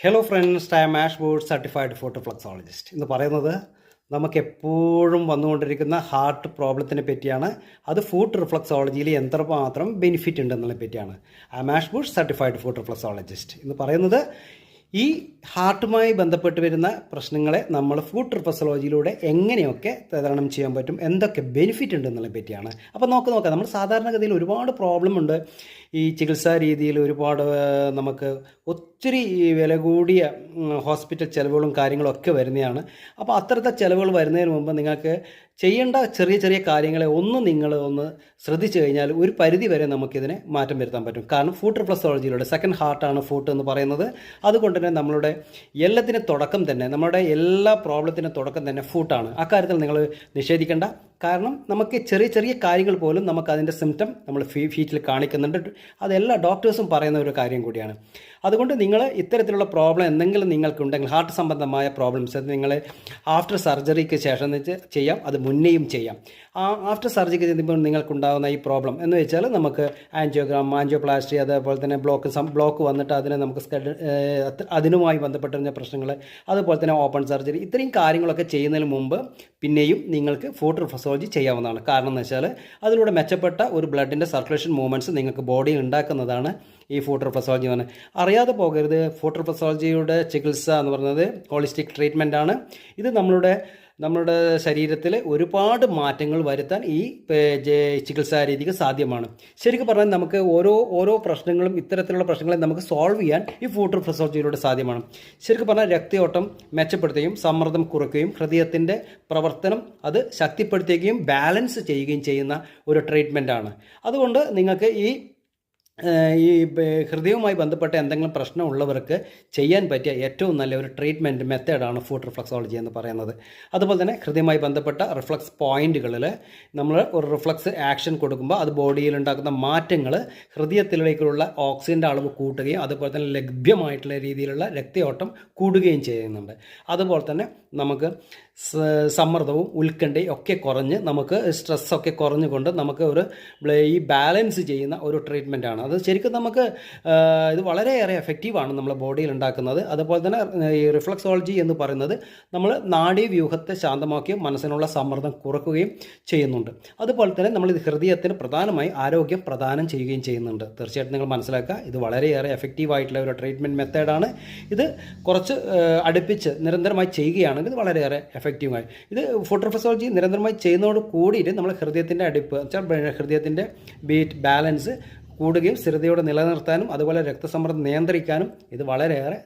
Hello friends I ash board certified foot reflexologist എന്ന് പറയുന്നത് നമുക്ക് എപ്പോഴും വന്നുകൊണ്ടിരിക്കുന്ന ഹാർട്ട് പ്രോബ്ലത്തിനെ പറ്റിയാണ്. അത് ഫുഡ് റിഫ്ലക്സോളജിയിൽ എത്രമാത്രം ബെനിഫിറ്റ് ഉണ്ടെന്നതിനെ പറ്റിയാണ്. ഐ മാഷ് ബോർഡ് സർട്ടിഫൈഡ് ഫോട്ടോഫ്ലക്സോളജിസ്റ്റ് എന്ന് പറയുന്നത് ഈ ഹാർട്ടുമായി ബന്ധപ്പെട്ട് വരുന്ന പ്രശ്നങ്ങളെ നമ്മൾ ഫുഡ് ട്രിപ്പസോളജിയിലൂടെ എങ്ങനെയൊക്കെ തരണം ചെയ്യാൻ പറ്റും എന്തൊക്കെ ബെനിഫിറ്റ് ഉണ്ട് എന്നുള്ളതിനെ പറ്റിയാണ്. അപ്പോൾ നോക്ക് നോക്കാം നമ്മൾ സാധാരണഗതിയിൽ ഒരുപാട് പ്രോബ്ലം ഉണ്ട്. ഈ ചികിത്സാ രീതിയിൽ ഒരുപാട് നമുക്ക് ഒത്തിരി വില കൂടിയ ഹോസ്പിറ്റൽ ചിലവുകളും കാര്യങ്ങളും ഒക്കെ വരുന്നതാണ്. അപ്പോൾ അത്തരത്തെ ചിലവുകൾ വരുന്നതിന് മുമ്പ് നിങ്ങൾക്ക് ചെയ്യേണ്ട ചെറിയ ചെറിയ കാര്യങ്ങളെ ഒന്ന് നിങ്ങൾ ഒന്ന് ശ്രദ്ധിച്ചു കഴിഞ്ഞാൽ ഒരു പരിധി വരെ നമുക്കിതിനെ മാറ്റം വരുത്താൻ പറ്റും. കാരണം ഫുഡ് ട്രിപ്പസോളജിയിലൂടെ സെക്കൻഡ് ഹാർട്ടാണ് ഫുഡ് എന്ന് പറയുന്നത്. അതുകൊണ്ട് തന്നെ നമ്മളുടെ എല്ലാത്തിന്റെ തുടക്കം തന്നെ നമ്മുടെ എല്ലാ പ്രോബ്ലത്തിന്റെ തുടക്കം തന്നെ ഫുഡാണ് അക്കാര്യത്തിൽ നിങ്ങൾ നിഷേധിക്കേണ്ട. കാരണം നമുക്ക് ചെറിയ ചെറിയ കാര്യങ്ങൾ പോലും നമുക്ക് അതിന്റെ സിംറ്റം നമ്മൾ ഫീ ഫീറ്റിൽ കാണിക്കുന്നുണ്ട്. അതെല്ലാ ഡോക്ടേഴ്സും പറയുന്ന ഒരു കാര്യം കൂടിയാണ്. അതുകൊണ്ട് നിങ്ങൾ ഇത്തരത്തിലുള്ള പ്രോബ്ലം എന്തെങ്കിലും നിങ്ങൾക്കുണ്ടെങ്കിൽ ഹാർട്ട് സംബന്ധമായ പ്രോബ്ലംസ് നിങ്ങൾ ആഫ്റ്റർ സർജറിക്ക് ശേഷം ചെയ്യാം അത് മുന്നേയും ചെയ്യാം. ആ ആഫ്റ്റർ സർജറിക്ക് ചെയ്യുമ്പോൾ നിങ്ങൾക്കുണ്ടാകുന്ന ഈ പ്രോബ്ലം എന്ന് വെച്ചാൽ നമുക്ക് ആൻജിയോഗ്രാം ആൻജിയോപ്ലാസ്റ്റി അതേപോലെ തന്നെ ബ്ലോക്ക് ബ്ലോക്ക് വന്നിട്ട് അതിനെ നമുക്ക് അതിനുമായി ബന്ധപ്പെട്ടിരുന്ന പ്രശ്നങ്ങൾ അതുപോലെ തന്നെ ഓപ്പൺ സർജറി ഇത്രയും കാര്യങ്ങളൊക്കെ ചെയ്യുന്നതിന് മുമ്പ് പിന്നെയും നിങ്ങൾക്ക് ഫുഡ് റിഫസോളജി ചെയ്യാവുന്നതാണ്. കാരണം എന്ന് വെച്ചാൽ അതിലൂടെ മെച്ചപ്പെട്ട ഒരു ബ്ലഡിന്റെ സർക്കുലേഷൻ മൂവ്മെന്റ്സ് നിങ്ങൾക്ക് ബോഡിയിൽ ഉണ്ടാക്കുന്നതാണ് ഈ ഫുഡ് റിഫസോളജി എന്ന് പറഞ്ഞാൽ അറിയാതെ പോകരുത്. ഫുഡ് റിഫസോളജിയുടെ ചികിത്സ എന്ന് പറയുന്നത് ഹോളിസ്റ്റിക് ട്രീറ്റ്മെന്റ് ആണ്. ഇത് നമ്മളുടെ നമ്മുടെ ശരീരത്തിൽ ഒരുപാട് മാറ്റങ്ങൾ വരുത്താൻ ഈ ചികിത്സാ രീതിക്ക് സാധ്യമാണ്. ശരിക്കും പറഞ്ഞാൽ നമുക്ക് ഓരോ ഓരോ പ്രശ്നങ്ങളും ഇത്തരത്തിലുള്ള പ്രശ്നങ്ങളെ നമുക്ക് സോൾവ് ചെയ്യാൻ ഈ ഫുഡ് റിഫസോളജിയിലൂടെ സാധ്യമാണ്. ശരിക്കും പറഞ്ഞാൽ രക്തയോട്ടം മെച്ചപ്പെടുത്തുകയും സമ്മർദ്ദം കുറയ്ക്കുകയും ഹൃദയത്തിന്റെ പ്രവർത്തനം അത് ശക്തിപ്പെടുത്തുകയും ബാലൻസ് ചെയ്യുകയും ചെയ്യുന്ന ഒരു ട്രീറ്റ്മെന്റാണ് അതുകൊണ്ട് നിങ്ങൾക്ക് ഈ ഈ ഹൃദയവുമായി ബന്ധപ്പെട്ട എന്തെങ്കിലും പ്രശ്നം ഉള്ളവർക്ക് ചെയ്യാൻ പറ്റിയ ഏറ്റവും നല്ല ഒരു ട്രീറ്റ്മെന്റ് മെത്തേഡാണ് ഫുഡ് റിഫ്ലക്സോളജി എന്ന് പറയുന്നത്. അതുപോലെ തന്നെ ഹൃദയവുമായി ബന്ധപ്പെട്ട റിഫ്ലക്സ് പോയിന്റുകളിൽ നമ്മൾ ഒരു റിഫ്ലക്സ് ആക്ഷൻ കൊടുക്കുമ്പോൾ അത് ബോഡിയിൽ ഉണ്ടാക്കുന്ന മാറ്റങ്ങൾ ഹൃദയത്തിലേക്കുള്ള ഓക്സിജന്റെ അളവ് കൂട്ടുകയും അതുപോലെ തന്നെ ലഭ്യമായിട്ടുള്ള രീതിയിലുള്ള രക്തയോട്ടം കൂടുകയും ചെയ്യുന്നുണ്ട്. അതുപോലെ തന്നെ നമുക്ക് സമ്മർദ്ദവും ഉത്കണ്ഠയും ഒക്കെ കുറഞ്ഞ് നമുക്ക് സ്ട്രെസ്സൊക്കെ കുറഞ്ഞുകൊണ്ട് നമുക്ക് ഒരു ഈ ബാലൻസ് ചെയ്യുന്ന ഒരു ട്രീറ്റ്മെന്റ് ആണ്. അത് ശരിക്കും നമുക്ക് ഇത് വളരെയേറെ എഫക്റ്റീവാണ് നമ്മുടെ ബോഡിയിൽ ഉണ്ടാക്കുന്നത്. അതുപോലെ തന്നെ ഈ റിഫ്ലക്സോളജി എന്ന് പറയുന്നത് നമ്മൾ നാഡീവ്യൂഹത്തെ ശാന്തമാക്കുകയും മനസ്സിനുള്ള സമ്മർദ്ദം കുറക്കുകയും ചെയ്യുന്നുണ്ട്. അതുപോലെ തന്നെ നമ്മൾ ഇത് ഹൃദയത്തിന് പ്രധാനമായി ആരോഗ്യം പ്രദാനം ചെയ്യുകയും ചെയ്യുന്നുണ്ട്. തീർച്ചയായിട്ടും നിങ്ങൾ മനസ്സിലാക്കുക ഇത് വളരെയേറെ എഫക്റ്റീവ് ആയിട്ടുള്ള ഒരു ട്രീറ്റ്മെന്റ് മെത്തേഡാണ് ഇത് കുറച്ച് അടുപ്പിച്ച് നിരന്തരമായി ചെയ്യുകയാണെങ്കിൽ വളരെയേറെ എഫക്റ്റീവായി ഇത് ഫുഡ് റിഫസോളജി നിരന്തരമായി ചെയ്യുന്നതോട് കൂടിയിട്ട് നമ്മൾ ഹൃദയത്തിന്റെ അടുപ്പ് വെച്ചാൽ ഹൃദയത്തിന്റെ ബീറ്റ് ബാലൻസ് കൂടുകയും സ്ഥിരതയോടെ നിലനിർത്താനും അതുപോലെ രക്തസമ്മർദ്ദം നിയന്ത്രിക്കാനും ഇത് വളരെയേറെ